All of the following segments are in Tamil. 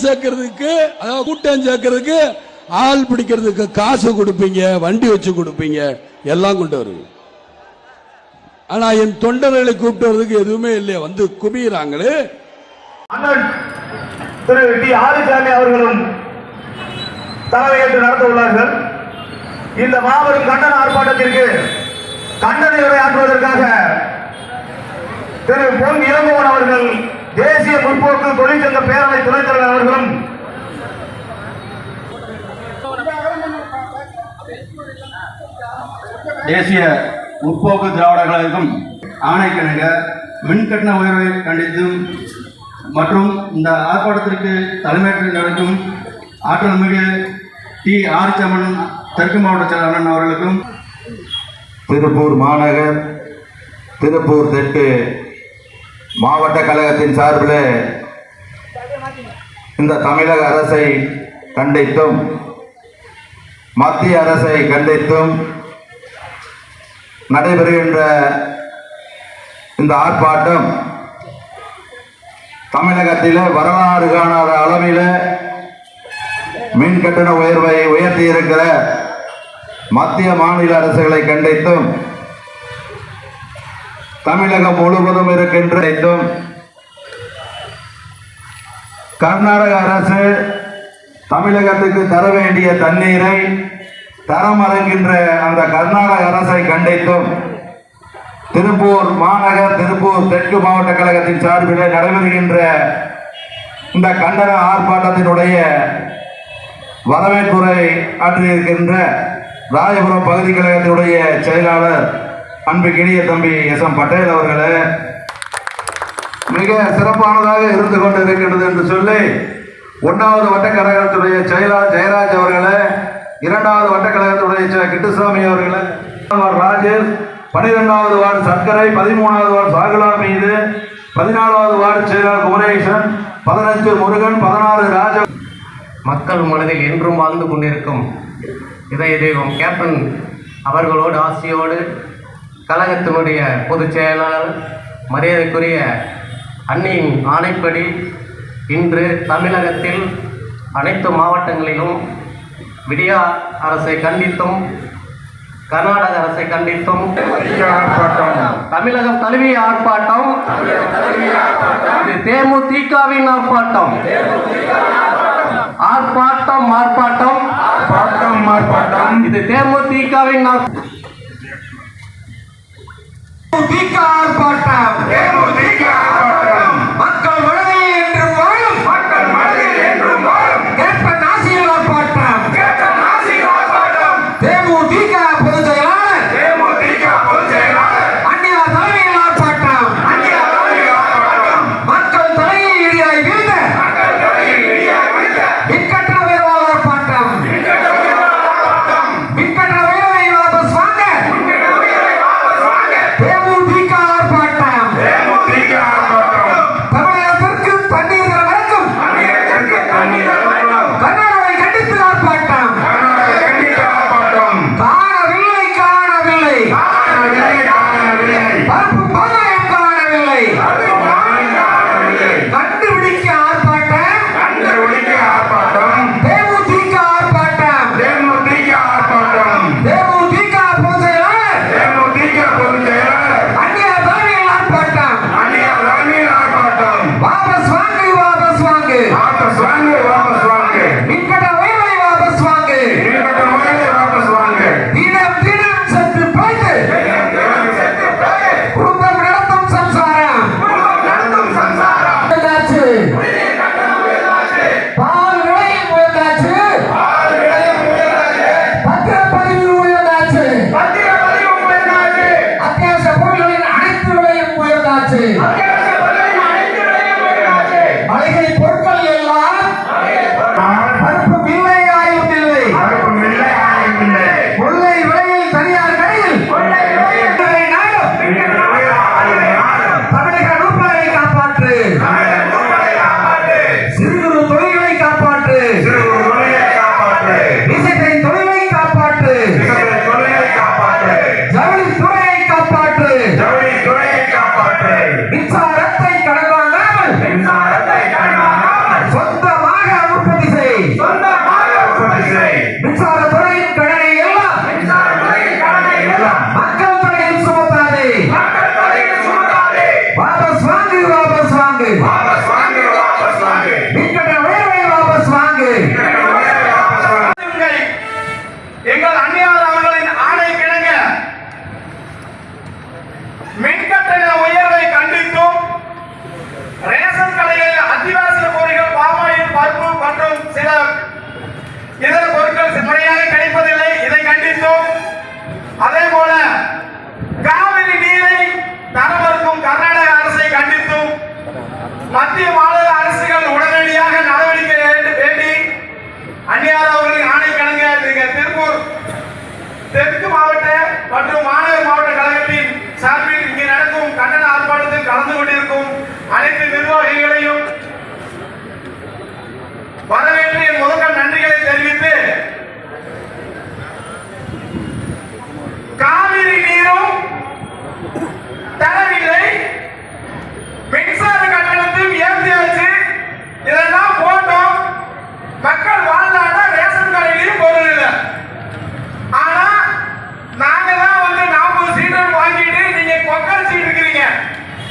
சேர்க்கறதுக்கு அதாவது கூட்டம் சேர்க்கறதுக்கு ஆள் பிடிக்கிறதுக்கு காசு கொடுப்பீங்க வண்டி வச்சு கொடுப்பீங்க எல்லாம் கொண்டு வருவீங்க ஆனா என் தொண்டர்களை கூப்பிட்டு வர்றதுக்கு எதுவுமே இல்லையா வந்து குமிகிறாங்களே திரு டி ஆதிசாமி அவர்களும் தலைமையேற்று நடத்த உள்ளார்கள். இந்த மாபெரும் கண்டன ஆர்ப்பாட்டத்திற்கு கண்டன உரையாற்றுவதற்காக திரு பொன் இளங்கோவன் அவர்கள் தேசிய முற்போக்கு தொழிற்சங்க பேரவை துணைத் தலைவர் அவர்களும் தேசிய முற்போக்கு திராவிட கழகம் ஆணைக்கிணங்க மின்கட்டண உயர்வை கண்டித்தும் மற்றும் இந்த ஆர்ப்பாட்டத்திற்கு தலைமையேற்று நடக்கும் ஆற்றல் மிகு டி ஆரிச்சமன் தெற்கு மாவட்ட செயலாளர் அவர்களுக்கும் திருப்பூர் மாநகர் திருப்பூர் தெற்கு மாவட்ட கழகத்தின் சார்பில் இந்த தமிழக அரசை கண்டித்தும் மத்திய அரசை கண்டித்தும் நடைபெறுகின்ற இந்த ஆர்ப்பாட்டம் தமிழகத்தில் வரலாறு காணாத அளவில் மின் கட்டண உயர்வை உயர்த்தி இருக்கிற மத்திய மாநில அரசுகளை கண்டித்தும் தமிழகம் முழுவதும் இருக்கின்றதும் கர்நாடக அரசு தமிழகத்துக்கு தர வேண்டிய தண்ணீரை தரமறுக்கின்ற அந்த கர்நாடக அரசை கண்டித்தும் திருப்பூர் மாநகர் திருப்பூர் தெற்கு மாவட்ட கழகத்தின் சார்பில் நடைபெறுகின்ற இந்த கண்டன ஆர்ப்பாட்டத்தினுடைய வரவேற்புரை ஆற்றியிருக்கின்ற ராயபுரம் பகுதி கழகத்தினுடைய செயலாளர் அன்புக்கினிய தம்பி எஸ் எம் பட்டேல் அவர்களே மிக சிறப்பானதாக இருந்து கொண்டு இருக்கின்றது என்று சொல்லி ஒன்றாவது வட்டக்கழகத்துடைய செயலாளர் ஜெயராஜ் அவர்களே இரண்டாவது வட்டக்கழகத்துடைய கிட்டுசாமி அவர்களே ராஜேஷ் பனிரெண்டாவது வார்டு சர்க்கரை பதிமூணாவது வார்டு சாகுலா மீது பதினாலாவது வார்டு செயலாளர் குமரேசன் பதினஞ்சு முருகன் பதினாறு ராஜ மக்கள் மனதில் என்றும் வாழ்ந்து கொண்டிருக்கும் இதய தெய்வம் கேப்டன் அவர்களோடு ஆசியோடு கழகத்தினுடைய பொதுச் செயலாளர் மரியாதைக்குரிய அன்னியின் ஆணைப்படி இன்று தமிழகத்தில் அனைத்து மாவட்டங்களிலும் விடியா அரசை கண்டித்தும் கர்நாடக அரசை கண்டித்தும் தமிழகம் தழுவிய ஆர்ப்பாட்டம் இது தேமுதிகவின் ஆர்ப்பாட்டம். ஆர்ப்பாட்டம் ஆர்ப்பாட்டம். ஆர்ப்பாட்டம் ஆர்ப்பாட்டம். இது தேமுதிகவின் ஆர்ப்பாட்டம் ஆர்ப்பாட்டம் மக்கள் வருகிறேன்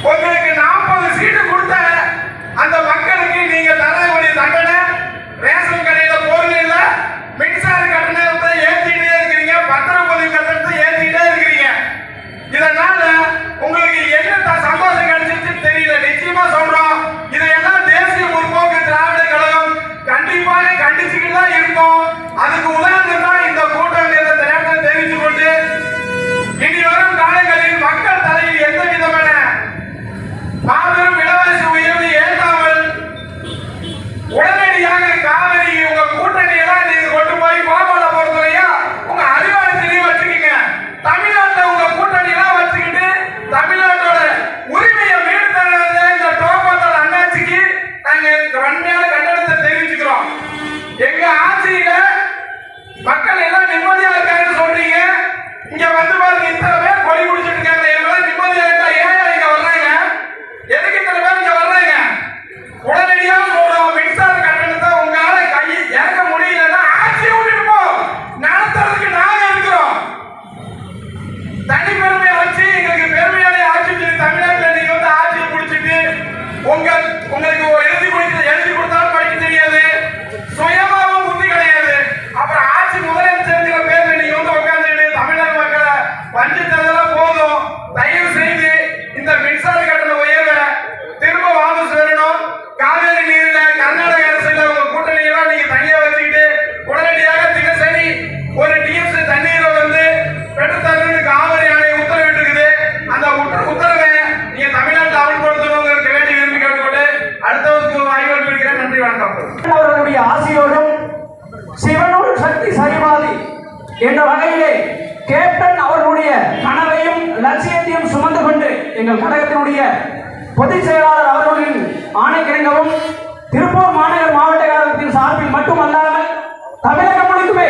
What? minute. என்ற வகையிலே கேப்டன் அவர்களுடைய கனவையும் லட்சியத்தையும் சுமந்து கொண்டு எங்கள் கழகத்தினுடைய பொதுச் செயலாளர் அவர்களின் ஆணைக்கிணங்கவும் திருப்பூர் மாநகர மாவட்ட கழகத்தின் சார்பில் மட்டுமல்லாமல் தமிழக முழுக்குமே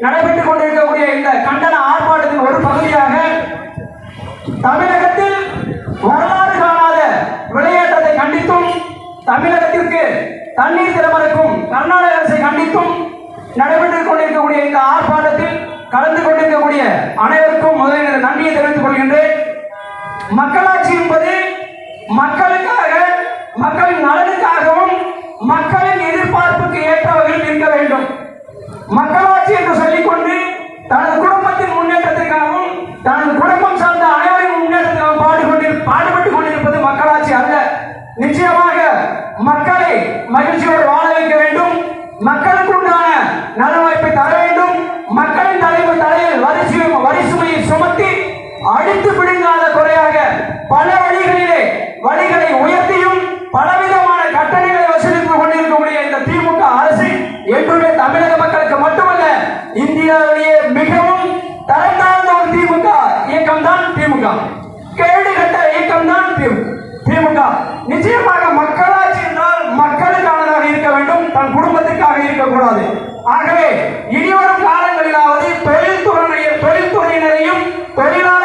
நடைபெற்றுக் கொண்டிருக்கக்கூடிய இந்த கண்டன ஆர்ப்பாட்டத்தின் ஒரு பகுதியாக தமிழகத்தில் வரலாறு காணாத விளையாட்டத்தை கண்டித்தும் தமிழகத்திற்கு தண்ணீர் திறமறுக்கும் கர்நாடக அரசை கண்டித்தும் நடைபெற்றுக் கொண்டிருக்கக்கூடிய இந்த ஆர்ப்பாட்டத்தில் கலந்து கொண்டிருக்கக்கூடிய அனைவருக்கும் முதலில் நன்றியை தெரிவித்துக் கொள்கின்றேன். மக்களாட்சி என்பது மக்களுக்காக மக்களின் நலனுக்காகவும் மக்களின் எதிர்பார்ப்புக்கு ஏற்ற வகையில் இருக்க வேண்டும். மக்களாட்சி என்று சொல்லிக்கொண்டு தனது குடும்ப அழித்து பிடுங்காத குறையாக பல வழிகளிலே வழிகளை உயர்த்தியும் பலவிதமான கட்டணங்களை வசூலித்துக் கொண்டிருக்கக்கூடிய இந்த திமுக அரசு என்றுமே தமிழக மக்களுக்கு மட்டுமல்ல இந்தியாவிலேயே மிகவும் தரம் தாழ்ந்த ஒரு திமுக இயக்கம் தான் திமுக. கேடு கட்ட இயக்கம் தான் திமுக. நிச்சயமாக மக்களாட்சி என்றால் மக்களுக்கானதாக இருக்க வேண்டும் தன் குடும்பத்திற்காக இருக்கக்கூடாது. ஆகவே இனிவரும் காலங்களிலாவது தொழில்துறை தொழில்துறையினரையும் தொழிலாளர்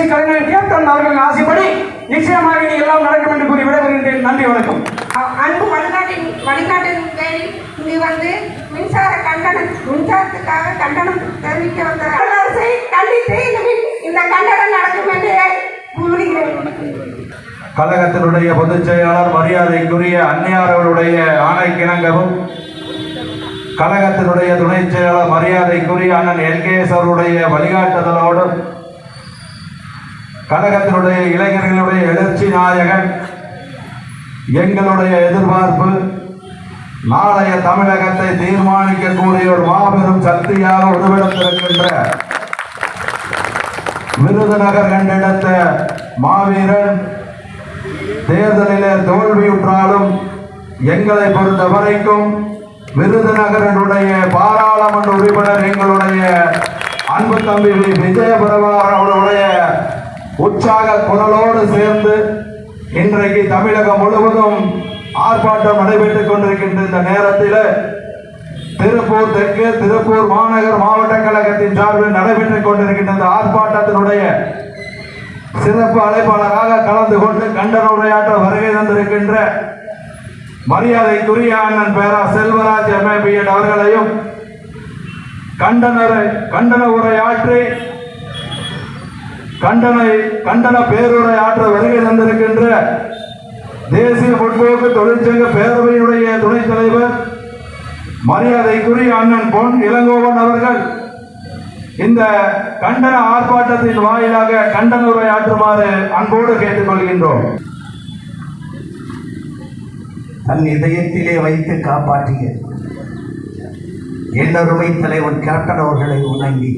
புரட்சி கலைஞர் கேப்டன் அவர்களின் ஆசைப்படி நிச்சயமாக இனி எல்லாம் நடக்கும் என்று கூறி விடைபெறுகின்றேன். நன்றி வணக்கம். அன்பு வழிகாட்டின் வழிகாட்டின் பேரில் இங்கு வந்து மின்சார கண்டனம் மின்சாரத்துக்காக கண்டனம் தெரிவிக்க வந்த அரசை கண்டித்து இந்த கண்டனம் நடக்கும் என்று கழகத்தினுடைய பொதுச் செயலாளர் மரியாதைக்குரிய அன்னையார் அவருடைய ஆணைக்கிணங்கவும் கழகத்தினுடைய துணை செயலாளர் மரியாதைக்குரிய அண்ணன் எல்கேஎஸ் அவருடைய வழிகாட்டுதலோடு கழகத்தினுடைய இளைஞர்களுடைய எழுச்சி நாயகன் எங்களுடைய எதிர்பார்ப்பு நாளைய தமிழகத்தை தீர்மானிக்கக்கூடிய ஒரு மாபெரும் சக்தியாக உருவெடுத்திருக்கின்ற விருதுநகர் கண்டெடுத்த மாவீரன் தேர்தலிலே தோல்வியுற்றாலும் எங்களை பொறுத்த வரைக்கும் விருதுநகரனுடைய பாராளுமன்ற உறுப்பினர் எங்களுடைய அன்பு தம்பி விஜய பிரபாகரன் உற்சாக குரலோடு சேர்ந்து இன்றைக்கு தமிழகம் முழுவதும் ஆர்ப்பாட்டம் நடைபெற்றுக் கொண்டிருக்கின்ற இந்த நேரத்தில் திருப்பூர் தெற்கு திருப்பூர் மாநகர் மாவட்ட கழகத்தின் சார்பில் நடைபெற்றுக் கொண்டிருக்கின்ற இந்த ஆர்ப்பாட்டத்தினுடைய சிறப்பு அழைப்பாளராக கலந்து கொண்டு கண்டன உரையாற்ற வருகை தந்திருக்கின்ற மரியாதைக்குரிய அண்ணன் பேரா செல்வராஜ் எம்ஏபிஎட் அவர்களையும் கண்டன கண்டன உரையாற்றி கண்டன கண்டன பேருரை ஆற்ற வருகை தந்திருக்கின்ற தேசிய முற்போக்கு தொழிற்சங்க பேரவையினுடைய துணைத் தலைவர் மரியாதைக்குரிய அண்ணன் பொன் இளங்கோவன் அவர்கள் இந்த கண்டன ஆர்ப்பாட்டத்தின் வாயிலாக கண்டன உரையாற்றுமாறு அன்போடு கேட்டுக்கொள்கின்றோம். தன் இதயத்திலே வைத்து காப்பாற்றிய என்னருமை தலைவன் கேப்டன் அவர்களை உணங்கி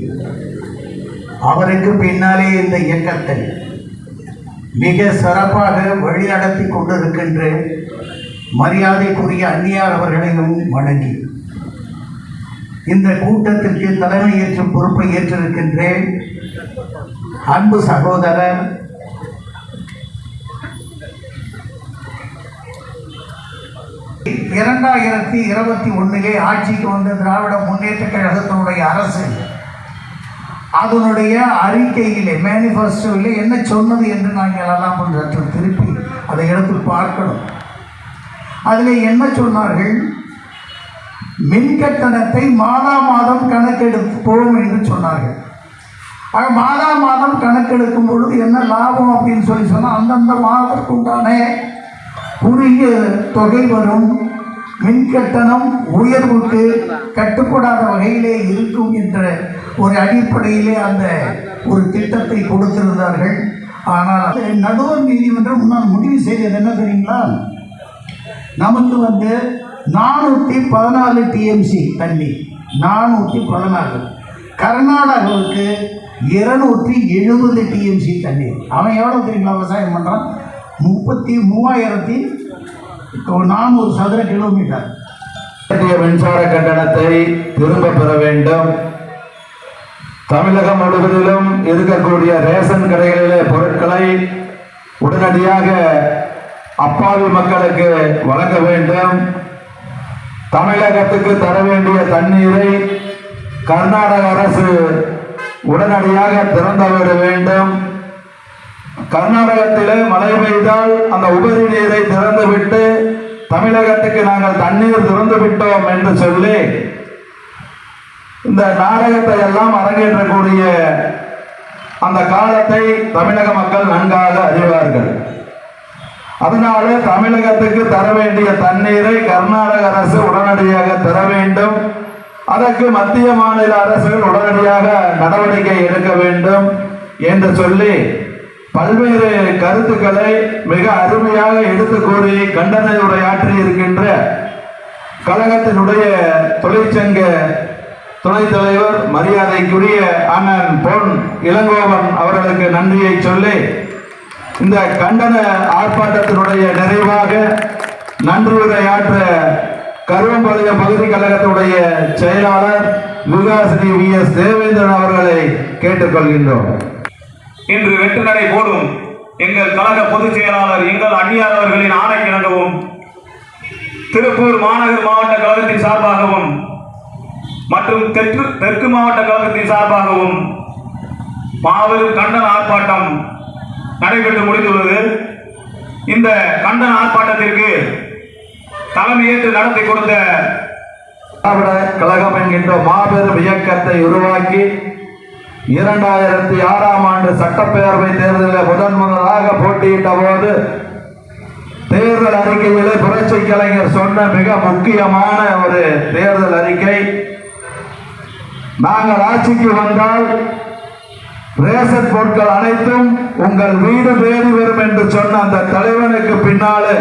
அவருக்கு பின்னாலே இந்த இயக்கத்தை மிக சிறப்பாக வழிநடத்தி கொண்டிருக்கின்ற மரியாதைக்குரிய அந்நியார் அவர்களையும் வணங்கி இந்த கூட்டத்திற்கு தலைமை ஏற்றும் பொறுப்பை ஏற்றிருக்கின்றேன். அன்பு சகோதரர் இரண்டாயிரத்தி இருபத்தி ஒன்றிலே ஆட்சிக்கு வந்த திராவிட முன்னேற்ற கழகத்தினுடைய அரசு அதனுடைய அறிக்கையிலே மேனிஃபெஸ்டோவிலே என்ன சொன்னது என்று நாங்கள் எல்லாம் கொஞ்சம் திருப்பி அதை எடுத்து பார்க்கணும். அதில் என்ன சொன்னார்கள்? மின் கட்டணத்தை மாதா மாதம் கணக்கெடுப்போம் என்று சொன்னார்கள். ஆக மாதா மாதம் கணக்கெடுக்கும் பொழுது என்ன லாபம் அப்படின்னு சொல்லி சொன்னால் அந்தந்த மாதத்துக்கு உண்டான குறுகிய தொகை வரும். மின் கட்டணம் உயர்வுக்கு கட்டுப்படாத வகையிலே இருக்கும் என்ற ஒரு அடிப்படையிலே அந்த ஒரு திட்டத்தை கொடுத்திருந்தார்கள். ஆனால் நடுவர் நீதிமன்றம் முன்னால் முடிவு செய்தது என்ன தெரியுங்களா? நமக்கு வந்து நானூற்றி பதினாலு டிஎம்சி தண்ணி. நானூற்றி பதினாலு. கர்நாடகாவுக்கு இருநூற்றி எழுபது டிஎம்சி தண்ணி. அவன் எவ்வளோ தெரியுங்களா விவசாயம் பண்ணுறான் முப்பத்தி மூவாயிரத்தி நானூறு சதுர கிலோமீட்டர். மின்சார கட்டணத்தை திரும்ப பெற வேண்டும். தமிழகம் முழுவதிலும் இருக்கக்கூடிய ரேஷன் கடைகளிலே பொருட்களை உடனடியாக அப்பாவி மக்களுக்கு வழங்க வேண்டும். தமிழகத்துக்கு தர வேண்டிய தண்ணீரை கர்நாடக அரசு உடனடியாக திறந்துவிட வேண்டும். கர்நாடகத்திலே மழை பெய்தால் அந்த உபரி நீரை திறந்துவிட்டு தமிழகத்துக்கு நாங்கள் தண்ணீர் திறந்து விட்டோம் என்று சொல்லி இந்த நாடகத்தை எல்லாம் அரங்கேற்றக்கூடிய அந்த காலத்தை தமிழக மக்கள் நன்காக அறிவார்கள். அதனால தமிழகத்துக்கு தர வேண்டிய தண்ணீரை கர்நாடக அரசு உடனடியாக தர வேண்டும். அதற்கு மத்திய மாநில அரசுகள் உடனடியாக நடவடிக்கை எடுக்க வேண்டும் என்று சொல்லி பல்வேறு கருத்துக்களை மிக அருமையாக எடுத்து கூறி கண்டன உரையாற்றி இருக்கின்ற கழகத்தினுடைய தொழிற்சங்க துணைத் தலைவர் மரியாதைக்குரிய அண்ணன் பொன் இளங்கோவன் அவர்களுக்கு நன்றியை சொல்லி இந்த கண்டன ஆர்ப்பாட்டத்தினுடைய நிறைவாக நன்றி உரையாற்ற கருவம்பாளையம் பகுதி கழகத்துடைய செயலாளர் விகாசினி வி எஸ் தேவேந்திரன் அவர்களை கேட்டுக்கொள்கின்றோம். இன்று வெட்டு நடை போடும் எங்கள் கழக பொதுச் செயலாளர் எங்கள் அந்நியார் அவர்களின் நடவும் திருப்பூர் மாநகர் மாவட்ட கழகத்தின் சார்பாகவும் மற்றும் தெற்கு தெற்கு மாவட்ட கழகத்தின் சார்பாகவும் மாபெரும் கண்டன ஆர்ப்பாட்டம் நடைபெற்று முடிந்துள்ளது. இந்த கண்டன ஆர்ப்பாட்டத்திற்கு தலைமையேற்று நடத்தி கொடுத்த திராவிட கழகம் என்கின்ற மாபெரும் இயக்கத்தை உருவாக்கி இரண்டாயிரத்தி ஆறாம் ஆண்டு சட்டப்பேரவை தேர்தலில் முதன் முதலாக போட்டியிட்ட போது தேர்தல் அறிக்கையிலே புரட்சி கலைஞர் சொன்ன மிக முக்கியமான ஒரு தேர்தல் அறிக்கை. நாங்கள் ஆட்சிக்கு வந்தால் ரேஷன் பொருட்கள் அனைத்தும் உங்கள் வீடு தேடி வரும் என்று சொன்ன அந்த தலைவனுக்கு பின்னாலே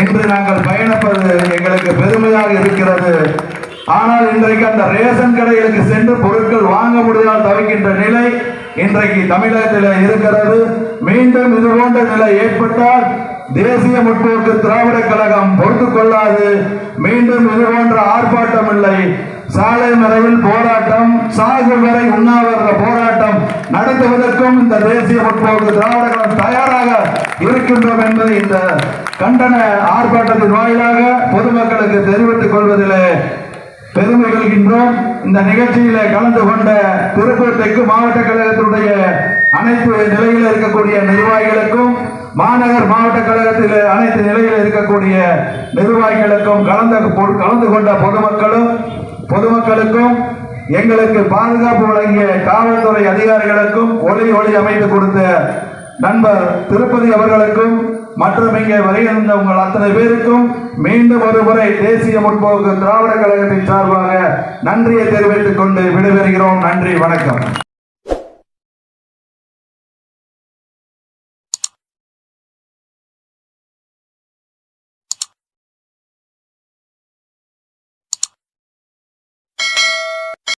இன்று நாங்கள் பயணிப்பது எங்களுக்கு பெருமையாக இருக்கிறது. ஆனால் இன்றைக்கு அந்த ரேஷன் கடைகளுக்கு சென்று பொருட்கள் வாங்க முடியாமல் தவிக்கின்ற நிலை இன்றைக்கு தமிழகத்தில் இருக்கிறது. மீண்டும் இது போன்ற நிலை ஏற்பட்டால் தேசிய முற்போக்கு திராவிட கழகம் பொறுத்துக் கொள்ளாது. மீண்டும் இது போன்ற ஆர்ப்பாட்டம் இல்லை. சாலை மறைவில் போராட்டம் சாகு வரை உண்ணாவிரத போராட்டம் நடத்துவதற்கும் இந்த தேசிய முற்போக்கு திராவிட கழகம் தயாராக இருக்கின்றோம் என்பதை இந்த கண்டன ஆர்ப்பாட்டத்தின் வாயிலாக பொதுமக்களுக்கு தெரிவித்துக் கொள்வதிலே பெருமை கொள்கின்றோம். இந்த நிகழ்ச்சியில கலந்து கொண்ட திருப்பூர் தெற்கு மாவட்ட கழகத்தினுடைய அனைத்து நிலையில் இருக்கக்கூடிய நிர்வாகிகளுக்கும் மாநகர் மாவட்ட கழகத்தில் அனைத்து நிலையில் இருக்கக்கூடிய நிர்வாகிகளுக்கும் கலந்து கலந்து கொண்ட பொதுமக்களும் பொதுமக்களுக்கும் எங்களுக்கு பாதுகாப்பு வழங்கிய காவல்துறை அதிகாரிகளுக்கும் ஒளி ஒளி அமைத்து கொடுத்த நண்பர் திருப்பதி அவர்களுக்கும் மற்றும் இங்கே வருகின்ற உங்கள் அத்தனை பேருக்கும் மீண்டும் ஒருமுறை தேசிய முற்போக்கு திராவிட கழகத்தின் சார்பாக நன்றியை தெரிவித்துக் கொண்டு விடைபெறுகிறோம். நன்றி வணக்கம்.